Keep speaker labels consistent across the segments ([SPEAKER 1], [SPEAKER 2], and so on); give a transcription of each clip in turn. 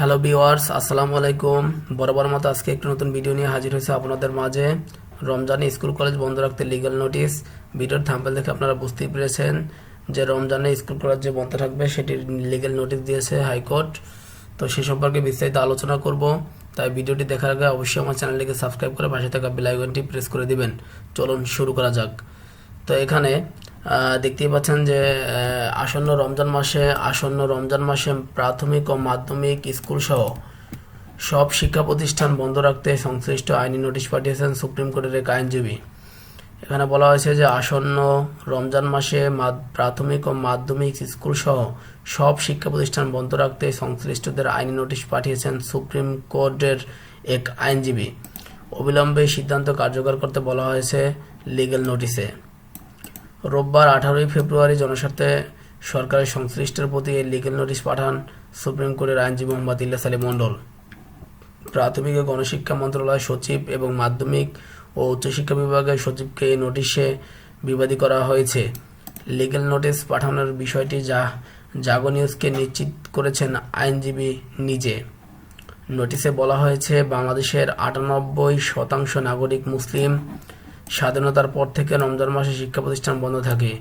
[SPEAKER 1] Hello viewers আসসালামু আলাইকুম বরাবর মতো আজকে একটি নতুন ভিডিও নিয়ে হাজির হয়েছে আপনাদের মাঝে। রমজানে স্কুল, কলেজ বন্ধ রাখতে লিগ্যাল নোটিশ ভিডিওর থাম্পেল দেখে আপনারা বুঝতেই পেরেছেন যে রমজানে স্কুল, কলেজ যে বন্ধ থাকবে, সেটির লিগ্যাল নোটিশ দিয়েছে হাইকোর্ট তো সে সম্পর্কে বিস্তারিত আলোচনা করব। তাই ভিডিওটি দেখার আগে অবশ্যই আমার চ্যানেলটিকে সাবস্ক্রাইব করে পাশে থাকা বেল আইকনটি প্রেস করে দিবেন। চলুন শুরু করা যাক। তো এখানে দেখতেই পাচ্ছেন যে আসন্ন রমজান মাসে, আসন্ন রমজান মাসে প্রাথমিক ও মাধ্যমিক স্কুল সহ সব শিক্ষা প্রতিষ্ঠান বন্ধ রাখতে সংশ্লিষ্ট আইনি নোটিশ পাঠিয়েছেন সুপ্রিম কোর্টের এক আইনজীবী। এখানে বলা হয়েছে যে, আসন্ন রমজান মাসে প্রাথমিক ও মাধ্যমিক স্কুল সহ সব শিক্ষা প্রতিষ্ঠান বন্ধ রাখতে সংশ্লিষ্টদের আইনি নোটিশ পাঠিয়েছেন সুপ্রিম কোর্টের এক আইনজীবী। অবিলম্বে সিদ্ধান্ত কার্যকর করতে বলা হয়েছে লিগ্যাল নোটিশে। রোববার আঠারোই ফেব্রুয়ারি জনস্বার্থে সরকারের সংশ্লিষ্টের প্রতি লিগেল নোটিশ পাঠান সুপ্রিম কোর্টের আইনজীবী মোহাম্মদ ইল্লাস আলী মণ্ডল। প্রাথমিক ও গণশিক্ষা মন্ত্রণালয় সচিব এবং মাধ্যমিক ও উচ্চশিক্ষা বিভাগের সচিবকে এই নোটিশে বিবাদী করা হয়েছে। লিগেল নোটিশ পাঠানোর বিষয়টি যা জাগো নিউজকে নিশ্চিত করেছেন আইনজীবী নিজে। নোটিশে বলা হয়েছে, বাংলাদেশের আটানব্বই শতাংশ নাগরিক মুসলিম স্বাধীনতার পর থেকে রমজান মাসে শিক্ষা প্রতিষ্ঠান বন্ধ থাকে।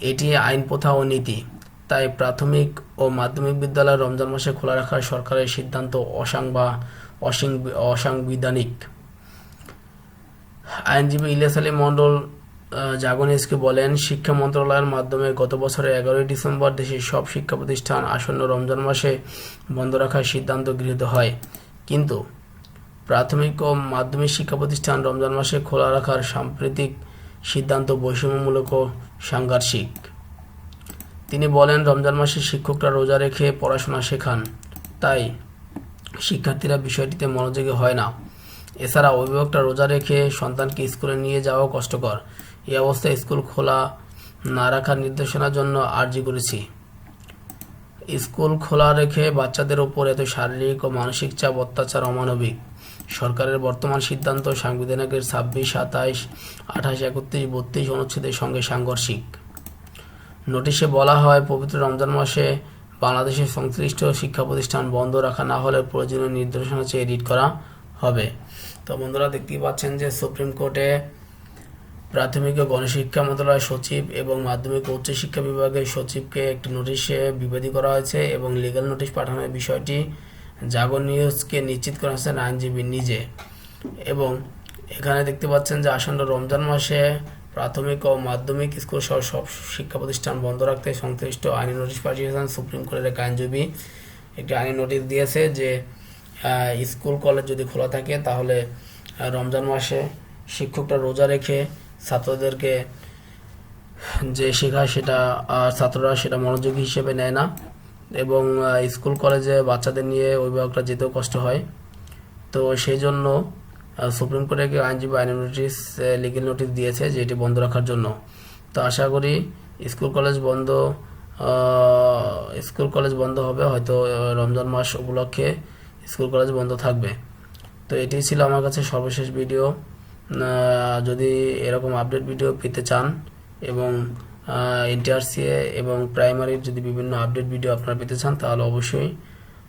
[SPEAKER 1] এটি আইন, প্রথা ও নীতি। তাই প্রাথমিক ও মাধ্যমিক বিদ্যালয় রমজান মাসে খোলা রাখার সরকারের সিদ্ধান্ত অসাং বা অসিং- অসাংবিধানিক। আইনজীবী ইলিয়াস আলী মণ্ডল জাগনিসকে বলেন, শিক্ষা মন্ত্রণালয়ের মাধ্যমে গত বছরের এগারোই ডিসেম্বর দেশের সব শিক্ষা প্রতিষ্ঠান আসন্ন রমজান মাসে বন্ধ রাখার সিদ্ধান্ত গৃহীত হয়। কিন্তু প্রাথমিক ও মাধ্যমিক শিক্ষা প্রতিষ্ঠান রমজান মাসে খোলা রাখার সাম্প্রতিক সিদ্ধান্ত বৈষম্যমূলক ও সাংঘর্ষিক তিনি বলেন, রমজান মাসে শিক্ষকরা রোজা রেখে পড়াশোনা শেখান, তাই শিক্ষার্থীরা বিষয়টিতে মনোযোগী হয় না। এছাড়া অভিভাবকরা রোজা রেখে সন্তানকে স্কুলে নিয়ে যাওয়া কষ্টকর। এই অবস্থায় স্কুল খোলা না রাখার নির্দেশনার জন্য আর্জি করেছি। স্কুল খোলা রেখে বাচ্চাদের ওপর এত শারীরিক ও মানসিক চাপ, অত্যাচার অমানবিক। সরকারের বর্তমান সিদ্ধান্ত সাংবিধানিকের ছাব্বিশ, সাতাইশ, আঠাশ, একত্রিশ, বত্রিশ অনুচ্ছেদের সঙ্গে সাংঘর্ষিক। নোটিশে বলা হয়, পবিত্র রমজান মাসে বাংলাদেশের সংশ্লিষ্ট শিক্ষা প্রতিষ্ঠান বন্ধ রাখা না হলে প্রয়োজনীয় নির্দেশনা চেয়ে এডিট করা হবে। তো বন্ধুরা, দেখতেই পাচ্ছেন যে সুপ্রিম কোর্টে প্রাথমিক ও গণশিক্ষা মন্ত্রণালয়ের সচিব এবং মাধ্যমিক ও উচ্চশিক্ষা বিভাগের সচিবকে একটি নোটিশে বিবাদী করা হয়েছে এবং লিগ্যাল নোটিশ পাঠানোর বিষয়টি জাগর নিউজকে নিশ্চিত করা হয়েছেন আইনজীবী নিজে এবং এখানে দেখতে পাচ্ছেন যে আসন্ন রমজান মাসে প্রাথমিক ও মাধ্যমিক স্কুল সহ সব শিক্ষা প্রতিষ্ঠান বন্ধ রাখতে সংশ্লিষ্ট আইনি নোটিশ পাঠিয়েছেন সুপ্রিম কোর্টের এক আইনজীবী। একটি আইনি নোটিশ দিয়েছে যে স্কুল কলেজ যদি খোলা থাকে তাহলে রমজান মাসে শিক্ষকরা রোজা রেখে ছাত্রদেরকে যে শেখায় সেটা ছাত্ররা সেটা মনোযোগী হিসেবে নেয় না। এবং স্কুল, কলেজে বাচ্চাদের নিয়ে অভিভাবকরা যেতেও কষ্ট হয়। তো সেই জন্য সুপ্রিম কোর্টে আইনজীবী আইনি নোটিশ লিগেল নোটিশ দিয়েছে যে এটি বন্ধ রাখার জন্য। তো আশা করি স্কুল, কলেজ বন্ধ স্কুল, কলেজ বন্ধ হবে। হয়তো রমজান মাস উপলক্ষে স্কুল, কলেজ বন্ধ থাকবে। তো এটি ছিল আমার কাছে সর্বশেষ ভিডিও যদি এরকম আপডেট ভিডিও পেতে চান এবং এনটিআরসিএ এবং প্রাইমারির যদি বিভিন্ন আপডেট ভিডিও আপনারা পেতে চান, তাহলে অবশ্যই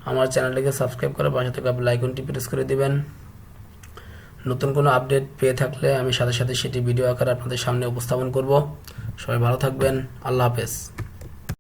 [SPEAKER 1] আমার চ্যানেলটিকে সাবস্ক্রাইব করে পাশে থাকা লাইকনটি প্রেস করে দেবেন। নতুন কোনো আপডেট পেয়ে থাকলে আমি সাথে সাথে সেটি ভিডিও আকারে আপনাদের সামনে উপস্থাপন করব। সবাই ভালো থাকবেন। আল্লাহ হাফেজ।